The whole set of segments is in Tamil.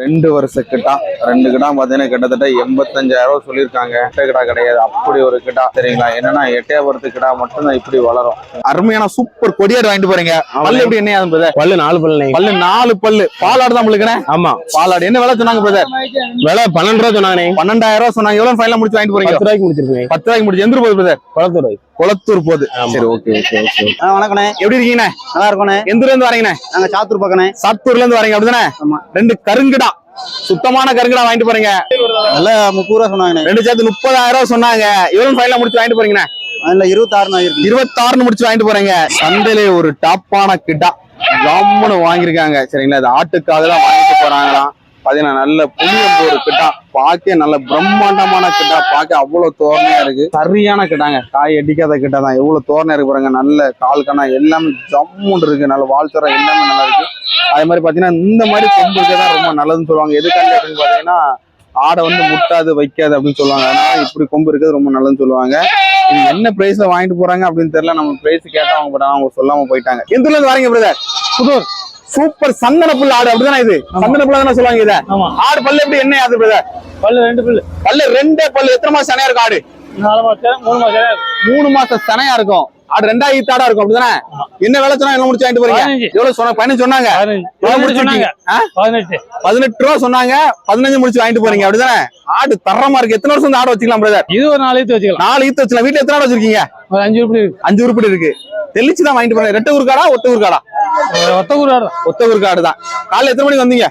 ரெண்டு வருஷ கிட்டா ரெண்டு கிட்டா பாத்தீங்கன்னா கிட்டத்தட்ட எண்பத்தஞ்சாயிரம் ரூபாய் சொல்லியிருக்காங்க. எட்டை கிடா கிடையாது அப்படி ஒரு கிட்டா சரிங்களா? என்னன்னா எட்டையாபுரத்து கிடா மட்டும்தான் இப்படி வளரும். அருமையான சூப்பர் கொடியாடு வாங்கிட்டு போறீங்க. பல்லு எப்படி என்ன பிரதர் பல்லு நாலு பல்லு பல்லு நாலு பல்லு. பாலாடு தான் உங்களுக்கு ஆமா. பாலாடு. என்ன விலை சொன்னாங்க பிரதர் விலை பன்னெண்டு ரூபா சொன்னாங்க பன்னெண்டாயிரம் ரூபாய் சொன்னாங்க. எவ்வளவு ஃபைனல் முடிச்சு வாங்கிட்டு போறீங்க? பத்து ரூபாய்க்கு முடிச்சிருக்கேன் பத்து ரூபாய்க்கு முடிச்சு. எந்த போகுது பிரதர் குளத்தூர் ரூபாய் குளத்தூர் போகுது. சரி ஓகே ஓகே ஓகே வணக்கண்ணே. எப்படி இருக்கீங்கண்ணே? நல்லா இருக்கோண்ணே. எந்த இருந்து வரீங்கண்ணே? நாங்க சாத்தூர் பக்கண்ணே. சாத்தூர்ல இருந்து வரீங்க அப்படிதானே? ஆமா. ரெண்டு கருங்கிடா. சுத்தமான கருங்கிடா வாங்கிட்டு போறீங்க. நல்லா முப்பது ரூபா சொன்னாங்கண்ணே. ரெண்டு சேர்த்து முப்பதாயிரம் ரூபாய் சொன்னாங்க. எவ்வளவு ஃபைனல் முடிச்சு வாங்கிட்டு போறீங்கண்ணே? அதுல இருபத்தாறு இருக்கு இருபத்தாறுன்னு முடிச்சு வாங்கிட்டு போறீங்க. சந்தையில ஒரு டாப்பான கிட்டா ஜம்முன்னு வாங்கியிருக்காங்க. சரிங்களா? இது ஆட்டுக்காக தான் வாங்கிட்டு போறாங்களாம். பாத்தீங்கன்னா நல்ல புளியம்பூர் கிட்டா பார்க்க நல்ல பிரம்மாண்டமான கிட்டா பார்க்க அவ்வளவு தோரணையா இருக்கு. சரியான கிட்டாங்க. காய் அடிக்காத கிட்டா தான். எவ்வளவு தோரணையா இருக்கு பாருங்க. நல்ல கால் கணா எல்லாமே ஜம்முன்னு இருக்கு. நல்ல வாழ்த்துறம் எல்லாமே நல்லா இருக்கு. அதே மாதிரி பாத்தீங்கன்னா இந்த மாதிரி கொம்பு தான் ரொம்ப நல்லதுன்னு சொல்லுவாங்க. எதுக்காண்டி அப்படின்னு பாத்தீங்கன்னா ஆடை வந்து முட்டாது வைக்காது அப்படின்னு சொல்லுவாங்க. அதனால இப்படி கொம்பு இருக்கிறது ரொம்ப நல்லதுன்னு சொல்லுவாங்க. இது என்ன பிரைஸ்ல வாங்கிட்டு போறாங்க அப்படின்னு தெரியல. நம்ம பிரைஸ் கேட்டவங்க அவங்க அவங்க சொல்லாம போயிட்டாங்க. எந்த ஊர்ல வரீங்க பிரதர் புதூர். சூப்பர் சந்தன புல் ஆடு அப்படிதானே இது? சந்தன புல் தானே சொல்லுவாங்க இத? ஆடு பல்லு எப்படி என்ன ஆகுது பிரதர் பல்லு ரெண்டு பல்லு. பல்லு ரெண்டே பல்லு. எத்தனை மாசம் சனையா இருக்கும் ஆடு? நாலு மாசம் மூணு மாசம் மூணு மாசம் சனையா இருக்கும். ஆடு ரெண்டாயிரத்தி ஈத்தாடா இருக்கும் அப்படிதானே? என்ன வேலை சொன்னா என்ன முடிச்சு வாங்கிட்டு போறீங்க. எவ்வளவு சொன்ன பதினஞ்சு சொன்னாங்க. பதினஞ்சு. சொன்னாங்க? பதினெட்டு. பதினெட்டு ரூபா சொன்னாங்க. பதினஞ்சு முடிச்சு வாங்கிட்டு போறீங்க அப்படிதானே? ஆடு தரமா இருக்கு. எத்தனை வருஷம் ஆடு வச்சுக்கலாம் பிரதர் இது ஒரு நாலு ஈத்து வச்சுக்கலாம். நாலு ஈத்து வச்சுக்கலாம். வீட்டுல எத்தனை ஆடு வச்சிருக்கீங்க? அஞ்சு இருக்கு. அஞ்சு உருப்படி இருக்கு. தெளிச்சு தான் வாங்கிட்டு போறேன் ரெட்டை ஊருக்காடா ஒத்த ஊருக்காடா? ஒரு ஒத்த ஊர் ஆடுறோம் ஒத்த ஊருக்காடு தான். காலைல எத்தனை மணிக்கு வந்தீங்க?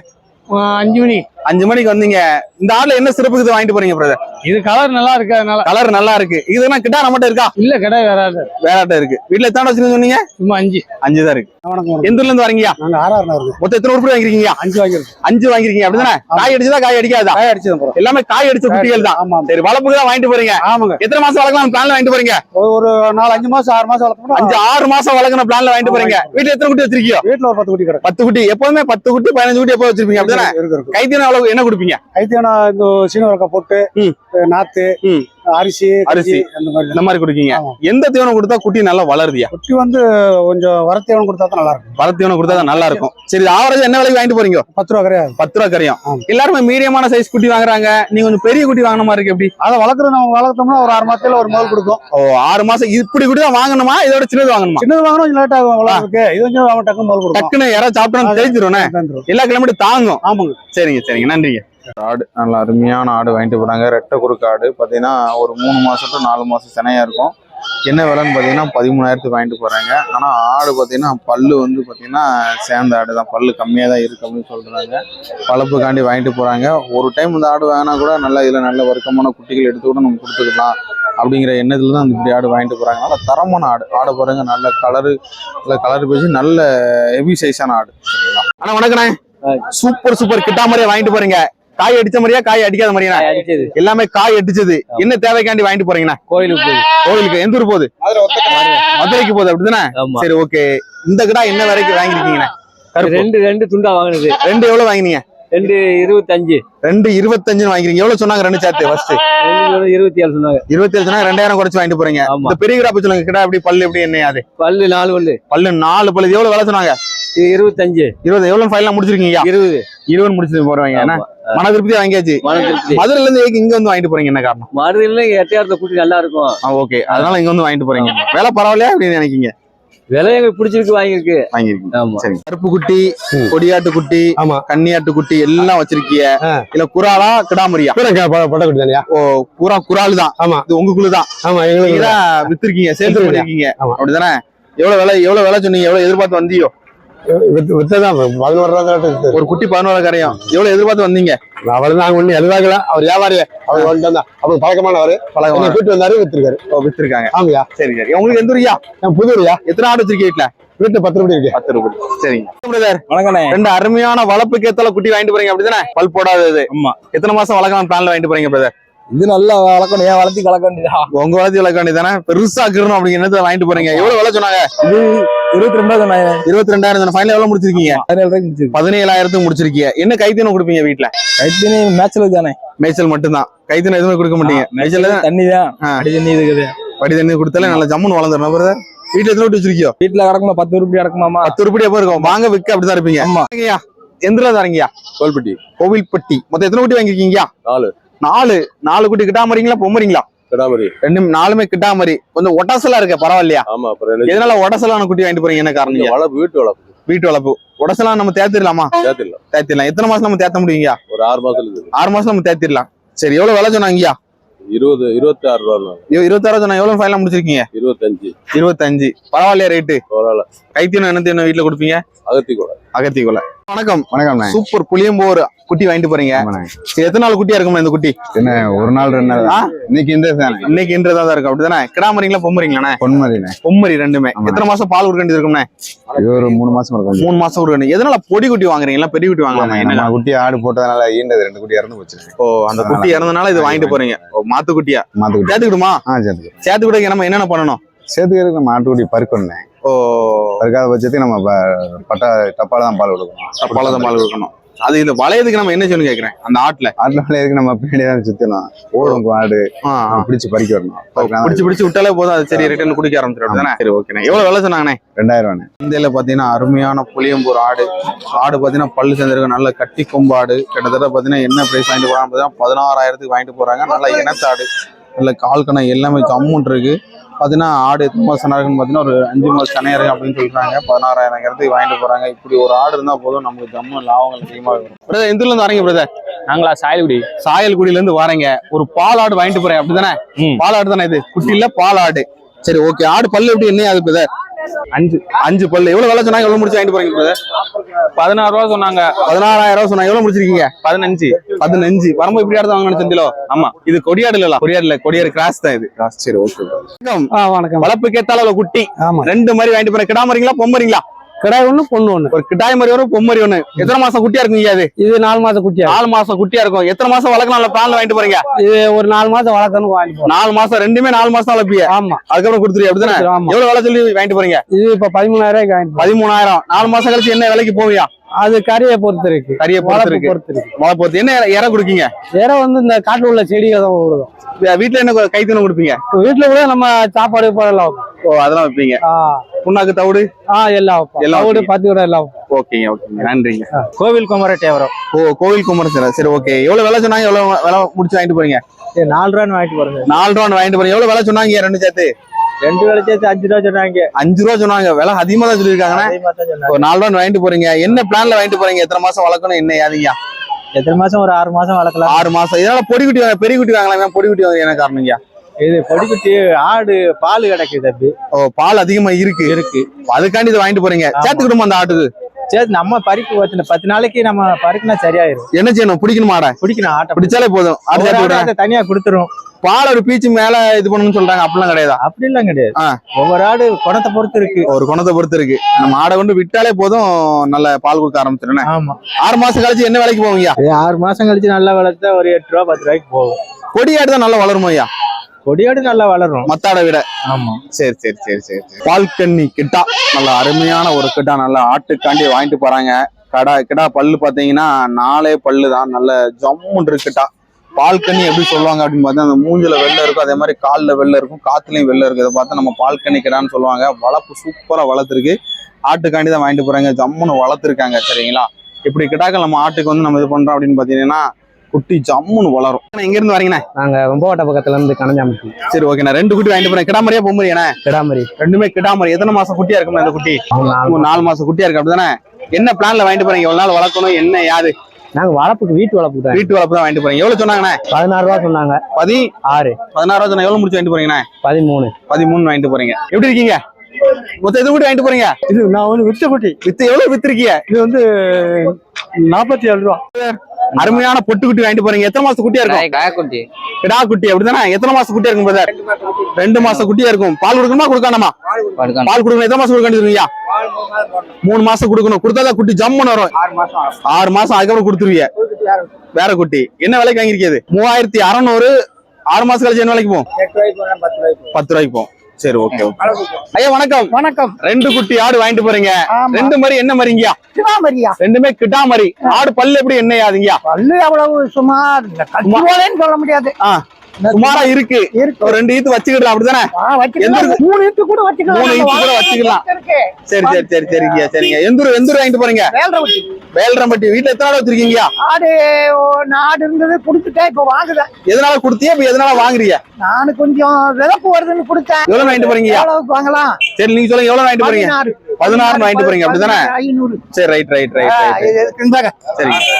அஞ்சு மணி. அஞ்சு மணிக்கு வந்தீங்க. இந்த ஆடுல என்ன சிறப்புக்கு இது வாங்கிட்டு போறீங்க பிரதர் இது கலர் நல்லா இருக்கு அதனால? கலர் நல்லா இருக்கு. இதுனா கிட்டா நம்மகிட்ட இருக்கா? இல்ல கடை வேற வேறாட்ட இருக்கு. வீட்டுல எத்தனை வச்சிருக்கீங்க சொன்னீங்க? சும்மா அஞ்சு. அஞ்சு தான் இருக்கு வணக்கம் எந்த ஊர்ல இருந்து வரீங்கயா நாங்க ஆறாறு இருக்கு மொத்தம் எத்தனை உருப்படி வாங்கிருக்கீங்க அஞ்சு வாங்கிருக்கோம் அஞ்சு வாங்கிருக்கீங்க அப்படிதானே? காய் அடிச்சதா காய் அடிக்காதா? காய் அடிச்சது எல்லாமே காய் அடிச்ச குட்டிகள் தான். ஆமா சரி வளர்ப்புக்கு தான் வாங்கிட்டு போறீங்க. ஆமாங்க. எத்தனை மாசம் வளர்க்கலாம் பிளான்ல வாங்கிட்டு போறீங்க? ஒரு- ஒரு நாலு அஞ்சு மாசம் ஆறு மாசம் வளர்த்தோம்னா அஞ்சு ஆறு மாசம் வளர்க்கணும் பிளான்ல வாங்கிட்டு போறீங்க. வீட்டுல எத்தனை குட்டி வச்சிருக்கீங்க வீட்டுல ஒரு பத்து குட்டி கிடக்கு. பத்து குட்டி. எப்பவுமே பத்து குட்டி பதினஞ்சு குட்டி எப்போ வச்சிருப்பீங்க அப்படிதானே? இருக்கு எவ்வளவு என்ன கொடுப்பீங்க ஐத்தியானா இந்த சீனவரக்கா போட்டு. நாத்து. அரிசி அரிசி. அந்த மாதிரி. இந்த மாதிரி கொடுக்கீங்க. எந்த தீவனம் கொடுத்தா குட்டி நல்லா வளருதியா? குட்டி வந்து கொஞ்சம் வரத்தேவனம் கொடுத்தா தான் நல்லா இருக்கும் பல தீவனம் கொடுத்தா தான் நல்லா இருக்கும் சரி ஆவரேஜ் என்ன விலைக்கு வாங்கிட்டு போறீங்க? பத்து ரூபா கிடையாது பத்து ரூபா கரையும். எல்லாருமே மீடியமான சைஸ் குட்டி வாங்குறாங்க. நீங்க கொஞ்சம் பெரிய குட்டி வாங்கின மாதிரி இருக்கு எப்படி? அதை வளர்க்குறது நம்ம வளர்த்தோம்னா ஒரு ஆறு மாசத்துல ஒரு முதல் கொடுக்கும். ஓ ஆறு மாசம் இப்படி குட்டி தான் வாங்கணுமா? இதோட சின்னது வாங்கணுமா? சின்னது வாங்கணும் கொஞ்சம் லேட் ஆகும் வளர்றதுக்கு இது கொஞ்சம் டக்குன்னு முதல் கொடுக்கும் டக்குன்னு யாராவது சாப்பிட்டோம் தெரிஞ்சிரும்னே தந்துரும். எல்லா கிலோமீட்டர் தாங்கும். ஆமாங்க. சரிங்க சரிங்க. நன்றிங்க. ஆடு நல்ல அருமையான ஆடு வாங்கிட்டு போனாங்க ரெட்டை குறுக்கு ஆடு. பார்த்தீங்கன்னா ஒரு மூணு to நாலு மாசம் சினையா இருக்கும். என்ன விலைன்னு பார்த்தீங்கன்னா பதிமூணாயிரத்துக்கு வாங்கிட்டு போறாங்க. ஆனால் ஆடு பார்த்தீங்கன்னா பல்லு வந்து பார்த்தீங்கன்னா சேர்ந்த ஆடு தான் பல்லு கம்மியாக தான் இருக்கு அப்படின்னு சொல்றாங்க. வளர்ப்புக்காண்டி வாங்கிட்டு போறாங்க. ஒரு டைம் இந்த ஆடு வாங்கினா கூட நல்லா இதில் நல்ல வர்க்கமான குட்டிகள் எடுத்து கூட நம்ம கொடுத்துக்கலாம் அப்படிங்கிற எண்ணத்துல தான் அந்த இப்படி ஆடு வாங்கிட்டு போறாங்க. நல்ல தரமான ஆடு. ஆடை பாருங்க நல்ல கலரு நல்ல கலர் பேசி நல்ல ஹெவி சைஸான ஆடு. சரிங்களா? அண்ணா வணக்கண்ணே. சூப்பர் சூப்பர் கிட்டா மாதிரியே வாங்கிட்டு போறீங்க. காய் அடிச்ச மாதிரியா காய் அடிக்காத மாதிரியா? அடிச்சது. எல்லாமே காய் அடிச்சது. என்ன தேவைக்காண்டி வாங்கிட்டு போறீங்கண்ணா? கோயிலுக்கு போகுது கோவிலுக்கு எந்த ஊர் போகுது? மதுரைக்கு போகுது அப்படிதானே? சரி ஓகே. இந்த கிடா என்ன வரைக்கும் வாங்கிருக்கீங்கண்ணா? கருப்பு. ரெண்டு ரெண்டு துண்டா வாங்கினது. ரெண்டு எவ்வளவு வாங்கினீங்க? ரெண்டு இருபத்தஞ்சு. ரெண்டு இருபத்தஞ்சுன்னு வாங்கிக்கிறீங்க எவ்வளவு சொன்னாங்க ரெண்டு சேர்த்து ஃபர்ஸ்ட் ரெண்டு இருபத்தி ஏழு சொன்னாங்க. இருபத்தி ஏழு சொன்னா ரெண்டாயிரம் குறைச்சு வாங்கிட்டு போறீங்க. இந்த பெரிய கிடா சொல்லுங்க. கிடா எப்படி பல்லு எப்படி என்ன அது? பல்லு நாலு பல்லு. பல்லு நாலு பல்லு. எவ்வளவு வேலை சொன்னாங்க? இது இருபத்தஞ்சு. இருபது. எவ்வளவு ஃபைனல் முடிச்சிருக்கீங்க? இருபது. இருபது முடிச்சு போறவங்க. மன திருப்தி வாங்கியாச்சு. மதுரையில இருந்து இங்க வந்து வாங்கிட்டு போறீங்க என்ன காரணம்? மருதில எட்டையாரத்தை கூட்டி நல்லா இருக்கும் ஓகே. அதனால இங்க வந்து வாங்கிட்டு போறீங்க. வேலை பரவாயில்லையா? அப்படின்னு நினைக்கீங்க? விலை எங்களுக்கு பிடிச்சிருக்கு வாங்கியிருக்கு. சரி. கருப்பு குட்டி கொடியாட்டு குட்டி ஆமா. கன்னியாட்டு குட்டி எல்லாம் வச்சிருக்கீங்க. இல்ல குறாலா கிடாமரியா? பட்டக்குடி தானியா ஓ பூரா குறால் தான். ஆமா. இது தான் ஆமா எங்களுக்கு வித்திருக்கீங்க வித்திருக்கீங்க. பண்ணிருக்கீங்க. அப்படிதானே? எவ்வளவு விலை எவ்வளவு விலை சொன்னீங்க? எவ்வளவு எதிர்பார்த்து வந்தியோ? வித்ததான் பதினோரு ரூபா ஒரு குட்டி பதினோரு கரையும். எவ்வளவு எதிர்பார்த்து வந்தீங்க? அவர் நாங்க ஒண்ணு எதிர்பார்க்கல. அவர் வியாபாரி அவர் வந்தா அவர் பழக்கமானவர். பழகம் என்னை கூட்டு வந்தாரு வித்திருக்காரு. வித்திருக்காங்க. ஆமாயா சரி சரி. உங்களுக்கு எந்த ஊரியா நான் புதுரியா எத்தனை ஆடு வச்சிருக்கீங்க வீட்டுல வீட்டுல பத்து ரூபாய் இருக்கு. பத்து ரூபாய். சரிங்க. ரெண்டு அருமையான வளர்ப்புக்கு ஏத்தால குட்டி வாங்கிட்டு போறீங்க அப்படிதானே? பல் போடாதது ஆமா. எத்தனை மாசம் வளர்க்கலாம் பிளான்ல வாங்கிட்டு போறீங்க பிரதர் இது நல்லா வளர்க்கணும். ஏன் வளர்த்தி கலக்க வேண்டியதா? உங்க வளர்த்தி வளர்க்க வேண்டியதானே பெருசா இருக்கணும் அப்படிங்கிறத வாங்கிட்டு போறீங்க. எவ்வளவு விலை சொன்னாங்க? இருபத்தி ரெண்டா சொன்னாங்க இருபத்தி ரெண்டாயிரம் ஃபைனல் எவ்வளவு முடிச்சிருக்கீங்க? பதினேழு ரூபாய்க்கு முடிச்சிருக்கு பதினேழாயிரத்துக்கு முடிச்சிருக்கீங்க. என்ன கைத்தீனம் கொடுப்பீங்க வீட்டுல கைத்தினி மேட்ச்ல தானே. மேய்ச்சல் மட்டும்தான். கைத்தீனம் எதுவுமே கொடுக்க மாட்டீங்க. மேய்ச்சல் தண்ணி தான். அடி தண்ணி இருக்குது. படி தண்ணி கொடுத்தாலே நல்லா ஜம்முன்னு வளர்ந்துடும் பிரதர் வீட்டுல எத்தனை விட்டு வச்சிருக்கியோ? வீட்டுல கிடக்குமா? பத்து ரூபாய் கிடக்குமாமா? பத்து உருப்படி எப்போ இருக்கும்? வாங்க விற்க அப்படிதான் இருப்பீங்க. ஆமா. எந்திர தரங்கய்யா. கோல்பட்டி கோவில்பட்டி. மொத்தம் எத்தனை குட்டி வாங்கிருக்கீங்கயா நாலு. நாலு. நாலு குட்டி கிட்டாமறீங்களா பொம்மறீங்களா? கிடாமரி. ரெண்டும் நாலுமே கிட்டாமறி கொஞ்சம் ஒட்டசலா இருக்க பரவாயில்லையா? ஆமா அப்புறம் எதனால உடசலான குட்டி வாங்கிட்டு போறீங்க? என்ன காரணம்? வளர்ப்பு வீட்டு வளர்ப்பு வீட்டு வளர்ப்பு உடசலாம் நம்ம தேத்திடலாமா சேர்த்துல தேத்திடலாம் எத்தனை மாசம் நம்ம தேத்த முடியுங்கயா ஒரு ஆறு இருக்குது ஆறு மாசம் நம்ம தேத்திடலாம் சரி எவ்வளவு விலை சொன்னாங்கய்யா? இருபது இருபத்தி ஆறு ரூபா இ- இருபத்தாறு சொன்னா எவ்வளவு ஃபைனல் முடிச்சிருக்கீங்க? இருபத்தஞ்சு. இருபத்தஞ்சு. பரவாயில்லையா ரேட்டு பரவாயில்ல. கைத்தீனம் என்ன தீவனம் வீட்டுல கொடுப்பீங்க? அகத்தி கூட அகத்தி கொலை வணக்கம் வணக்கம் சூப்பர். புளியம்போர் குட்டி வாங்கிட்டு போறீங்க. எத்தனை நாள் குட்டியா இருக்குமா இந்த குட்டி? என்ன ஒரு நாள் ரெண்டு நாள்? இன்னைக்கு இந்த இன்னைக்கு இன்றதா தான் இருக்கும் அப்படிதானே? கிடாமறீங்களா பொம்மறீங்களாண்ணே பொன்மரிண்ணே பொம்மரி ரெண்டுமே. எத்தனை மாசம் பால் கொடுக்க வேண்டியது இருக்கும்ண்ணே? இது ஒரு மூணு மாசம் இருக்கும் மூணு மாசம் கொடுக்க வேண்டியது. எதனால பொடி குட்டி வாங்குறீங்களா பெரிய குட்டி வாங்கலாமா? என்ன குட்டி ஆடு போட்டதுனால ஈண்டது ரெண்டு குட்டி இறந்து போச்சு ஓ அந்த குட்டி இறந்தனால இது வாங்கிட்டு போறீங்க. மாத்து குட்டியா? மாத்து குட்டி. சேர்த்துக்கிடுமா ஆ சேர்த்து சேர்த்து கூட நம்ம என்னென்ன பண்ணணும்? சேர்த்துக்கிறதுக்கு நம்ம ஆட்டுக்குட்டி பருக்கணும் ஓ. பருக்காத பட்சத்துக்கு நம்ம பட்டா டப்பால தான் பால் கொடுக்கணும். பழத பால் கொடுக்கணும். அது இந்த வளையதுக்கு நம்ம என்ன சொல்லணும் கேக்குறேன்? அந்த ஆட்டுல. ஆட்டுல வளையதுக்கு நம்ம பின்னாடி தான் சுத்தணும். ஓடும் ஆடு பிடிச்சு பறிக்க வரணும். பிடிச்சு பிடிச்சு விட்டாலே போதும். அது சரி ரிட்டர்ன் குடிக்க ஆரம்பிச்சிடும் தானே சரி ஓகேண்ணே எவ்வளவு விலை சொன்னாங்கண்ணே? ரெண்டாயிரம் ரூபாண்ணே இந்தியில பாத்தீங்கன்னா அருமையான புளியம்பூர் ஆடு. ஆடு பாத்தீங்கன்னா பல்லு சேர்ந்திருக்க. நல்ல கட்டி கொம்பு ஆடு. கிட்டத்தட்ட பாத்தீங்கன்னா என்ன பிரைஸ் வாங்கிட்டு போறாங்க பாத்தீங்கன்னா பதினாறாயிரத்துக்கு வாங்கிட்டு போறாங்க. நல்ல இனத்தாடு. நல்ல கால் கணை எல்லாமே ஜம்முன் இருக்கு. பாத்தீங்கன்னா ஆடு எத்தனை மாசம் சனை இருக்குன்னு பாத்தீங்கன்னா ஒரு அஞ்சு மாசம் சனையா இருக்கு அப்படின்னு சொல்றாங்க பதினாறாயிரங்கிறதுக்கு வாங்கிட்டு போறாங்க. இப்படி ஒரு ஆடு இருந்தா போதும் நமக்கு ஜம்மு லாபங்கள் அதிகமாக வரும் பிரதர் எந்த இருந்து வரீங்க பிரதர்? நாங்களா சாயல்குடி. சாயல்குடியில இருந்து வரீங்க. ஒரு பால் ஆடு வாங்கிட்டு போறேன். அப்படிதானே? ம். பால் ஆடு தானே இது? குட்டியில பால் ஆடு. சரி ஓகே ஆடு பல்லு எப்படி என்ன அது பிரதர்? அஞ்சு அஞ்சு பல்லு. எவ்வளவு விலை சொன்னாங்க? எவ்வளவு முடிச்சு வாங்கிட்டு போறீங்க பதினாறு ரூபா சொன்னாங்க. பதினாறாயிரம் ரூபாய் சொன்னாங்க. எவ்வளவு முடிச்சிருக்கீங்க? பதினஞ்சு. பதினஞ்சு. வரம்பு இப்படி ஆடு வாங்கணும் செந்திலோ ஆமா. இது கொடியாடு இல்ல கொடியாடு இல்ல. கொடியாடு கிராஸ் தான் இது. கிராஸ் சரி ஓகே வணக்கம். வளர்ப்பு கேத்தால ஒரு குட்டி. ஆமா. ரெண்டு மாதிரி வாங்கிட்டு போறேன். கிடாமறீங்களா பொம்மறீங்களா கிடாய் ஒண்ணு பொண்ணு ஒண்ணு. ஒரு கிடாய் மாதிரி வரும் பொம்மரி ஒண்ணு. எத்தனை மாசம் குட்டியா இருக்குங்க அது இது நாலு மாசம் குட்டியா நாலு மாசம் குட்டியா இருக்கும். எத்தனை மாசம் வளர்க்கலாம்? பிளான்ல வாங்கிட்டு போறீங்க. இது ஒரு நாலு மாசம் வளர்க்கணும் வாங்கி போறோம். நாலு மாசம் ரெண்டுமே நாலு மாசம் வளர்ப்பீங்க ஆமா. அதுக்கப்புறம் கொடுத்துருவீங்க அப்படிதானே? எவ்வளவு விலை சொல்லி வாங்கிட்டு போறீங்க? இது இப்ப பதிமூணாயிரம் ரூபாய்க்கு பதிமூணாயிரம். நாலு மாசம் கழிச்சு என்ன விலைக்கு போவியா? அது கறியை பொறுத்து இருக்கு. கறியை பொறுத்து இருக்கு. மழை பொறுத்து. என்ன இற கொடுக்கீங்க? வேற வந்து இந்த காட்டுல உள்ள செடிகள் தான் வீட்டுல என்ன கைத்தீனம் கொடுப்பீங்க? வீட்டுல கூட நம்ம சாப்பாடு வைப்போம். ஓ அதெல்லாம் வைப்பீங்க. புண்ணாக்கு தவிடு? ஆ எல்லாம். எல்லாம் தவிடு. பத்து கூட எல்லாம். ஓகேங்க ஓகேங்க. நன்றிங்க. கோவில் குமர டேவரம் ஓ கோவில் குமரன் சார் சரி ஓகே. எவ்வளவு விலை சொன்னாங்க? எவ்வளவு விலை முடிச்சு வாங்கிட்டு போறீங்க? நாலு ரூபான்னு வாங்கிட்டு போறேங்க நாலு ரூபா வாங்கிட்டு போறீங்க. எவ்வளவு விலை சொன்னாங்க ரெண்டு சேர்த்து? ரெண்டு வேலை சேர்த்து அஞ்சு ரூபா சொன்னாங்க. அஞ்சு ரூபா சொன்னாங்க. விலை அதிகமா தான் சொன்னாங்க. ஒரு நாலு ரூபா வாங்கிட்டு போறீங்க. என்ன பிளான்ல வாங்கிட்டு போறீங்க? எத்தனை மாசம் வளர்க்கணும்? என்ன யாதீங்க எத்தனை மாசம்? ஒரு ஆறு மாசம் வளர்க்கலாம். ஆறு மாசம். இதனால பொடி குட்டி பெரிய குட்டி வாங்கலாம். பொடி குட்டி வாங்க என்ன காரணங்க இது பொடிக்குட்டி ஆடு பால் கிடைக்குது அப்படி ஓ பால் அதிகமா இருக்கு. இருக்கு. அதுக்காண்டி இதை வாங்கிட்டு போறீங்க. சேர்த்துக்கிடுமா அந்த ஆட்டுக்கு? சரி நம்ம பறிப்பு வச்சு பத்து நாளைக்கு நம்ம பறிக்கினா சரியாயிரும். என்ன செய்யணும்? பிடிக்கணுமா ஆடை? பிடிக்கணும் ஆட்டை. பிடிச்சாலே போதும். அதை தனியா கொடுத்துரும். பால் ஒரு பீச்சு மேல இது பண்ணணும்னு சொல்றாங்க. அப்படிலாம் கிடையாதா? அப்படிலாம் கிடையாது. ஆ. ஒவ்வொரு ஆடு குணத்தை பொறுத்து இருக்கு. ஒரு குணத்தை பொறுத்து இருக்கு. நம்ம ஆடை கொண்டு விட்டாலே போதும். நல்ல பால் கொடுக்க ஆரம்பிச்சிருனே ஆமா. ஆறு மாசம் கழிச்சு என்ன விலைக்கு போவீங்க? ஆறு மாசம் கழிச்சு நல்லா வளர்த்தா ஒரு எட்டு ரூபா பத்து ரூபாய்க்கு போகும். கொடி ஆடு தான் நல்லா வளருமா ஐயா? கொடியாடு நல்லா வளரும். மத்த ஆடை விட. ஆமா. சரி சரி சரி சரி பால்கன்னி கிட்டா. நல்ல அருமையான ஒரு கிட்டா. நல்ல ஆட்டுக்காண்டி வாங்கிட்டு போறாங்க. கடா கிடா பல்லு பாத்தீங்கன்னா நாலே பல்லு தான். நல்ல ஜம்முன் இருக்கு கிட்டா. பால்கனி எப்படி சொல்லுவாங்க அப்படின்னு பார்த்தா அந்த மூஞ்சில வெள்ளை இருக்கும். அதே மாதிரி காலில் வெள்ளை இருக்கும். காத்துலயும் வெள்ளை இருக்கு இதை பார்த்தா நம்ம பால்கனி கிடான்னு சொல்லுவாங்க. வளர்ப்பு சூப்பரா வளர்த்துருக்கு. ஆட்டுக்காண்டி தான் வாங்கிட்டு போறாங்க. ஜம்முன்னு வளர்த்துருக்காங்க சரிங்களா? இப்படி கிட்டாக்கள் நம்ம ஆட்டுக்கு வந்து நம்ம இது பண்றோம் அப்படின்னு பாத்தீங்கன்னா குட்டி ஜம்முன்னு வளரும். எங்க இருந்து வரீங்கண்ணே? நாங்க ரொம்பவட்ட பக்கத்துல இருந்து கணஞ்சாமட்டி சரி ஓகேண்ணா. ரெண்டு குட்டி வாங்கிட்டு போறேன். கிடாமரியா பொம்மரியாண்ணே கிடாமரி ரெண்டுமே கிடாமரி எத்தனை மாசம் குட்டியா இருக்கும்ல இந்த குட்டி? ஒரு நாலு மாசம். குட்டியா இருக்கு. அப்படிதானே? என்ன பிளான்ல வாங்கிட்டு போறீங்க? எவ்வளவு நாள் வளர்க்கணும்? என்ன யாது? நாங்க வளர்ப்புக்கு வீட்டு வளர்ப்புக்கு தான். வீட்டு வளர்ப்பு தான் வாங்கிட்டு போறீங்க. எவ்வளவு சொன்னாங்கண்ணே? பதினாறு ரூபா சொன்னாங்க. பதி ஆறு. பதினாறு சொன்னா எவ்வளவு முடிச்சு வாங்கிட்டு போறீங்கண்ணே? பதிமூணு. பதிமூணு வாங்கிட்டு போறீங்க. எப்படி இருக்கீங்க? மொத்தம் எது கூட வாங்கிட்டு போறீங்க? இது நான் வந்து வித்த குட்டி. வித்து எவ்வளவு வித்துருக்கீங்க? இது வந்து நாற்பத்தி ஏழு ரூபா. அருமையான பொட்டு குட்டி வாங்கிட்டு போறீங்க. எத்தனை மாசம் குட்டியா இருக்கும்? காயக்குட்டி கிடா குட்டி. அப்படிதானே? எத்தனை மாசம் குட்டியா இருக்கும் பிரதர் ரெண்டு மாசம் குட்டியா இருக்கும். பால் கொடுக்கணுமா? கொடுக்கானமா பால் கொடுக்கணும். எத்தனை மாசம் கொடுக்க வேண்டியதுங்கய்யா மூணு மாசம் கொடுக்கணும். கொடுத்தாதான் குட்டி ஜம்முன்னு வரும். ஆறு மாசம் அதுக்கப்புறம் கொடுத்துருவீங்க வேற குட்டி. என்ன விலைக்கு வாங்கிருக்கியது மூவாயிரத்தி அறநூறு. ஆறு மாசம் கழிச்சு என்ன விலைக்கு போகும். பத்து ரூபாய்க்கு போகும். சரி ஓகே ஐயா வணக்கம். வணக்கம். ரெண்டு குட்டி ஆடு வாங்கிட்டு போறீங்க. ரெண்டு மாதிரி என்ன மாதிரிங்கயா கிடாமரியா ரெண்டுமே கிட்டா மாதிரி ஆடு பல்லு எப்படி என்ன ஆகுதுங்கயா பல்லு அவ்வளவு சுமார் சொல்ல முடியாது. சுமாரா இருக்கு. ரெண்டு ஈத்து வச்சுக்கிடலாம் அப்படிதானே? மூணு இட்டு கூட வச்சுக்கலாம். மூணு கூட வச்சுக்கலாம். சரி சரி சரி சரிங்க சரிங்க எந்தூர் எந்தூர் வாங்கிட்டு போறீங்க. வேல்ரம்பட்டி. வீட்டுல எத்தனை நாள் வச்சிருக்கீங்க? ஆடு நாடு இருந்தது கொடுத்துட்டேன் இப்ப வாங்குதேன். எதனால கொடுத்தீங்க? இப்ப எதனால வாங்குறீங்க? நானு கொஞ்சம் விதப்பு வருதுன்னு கொடுத்தேன். எவ்வளவு வாங்கிட்டு போறீங்க? எவ்வளவுக்கு வாங்கலாம்? சரி நீங்க சொல்லுங்க எவ்வளவு வாங்கிட்டு போறீங்க? பதினாறு. வாங்கிட்டு போறீங்க அப்படிதானே ஐநூறு. சரி ரைட் ரைட் ரைட் ஆ,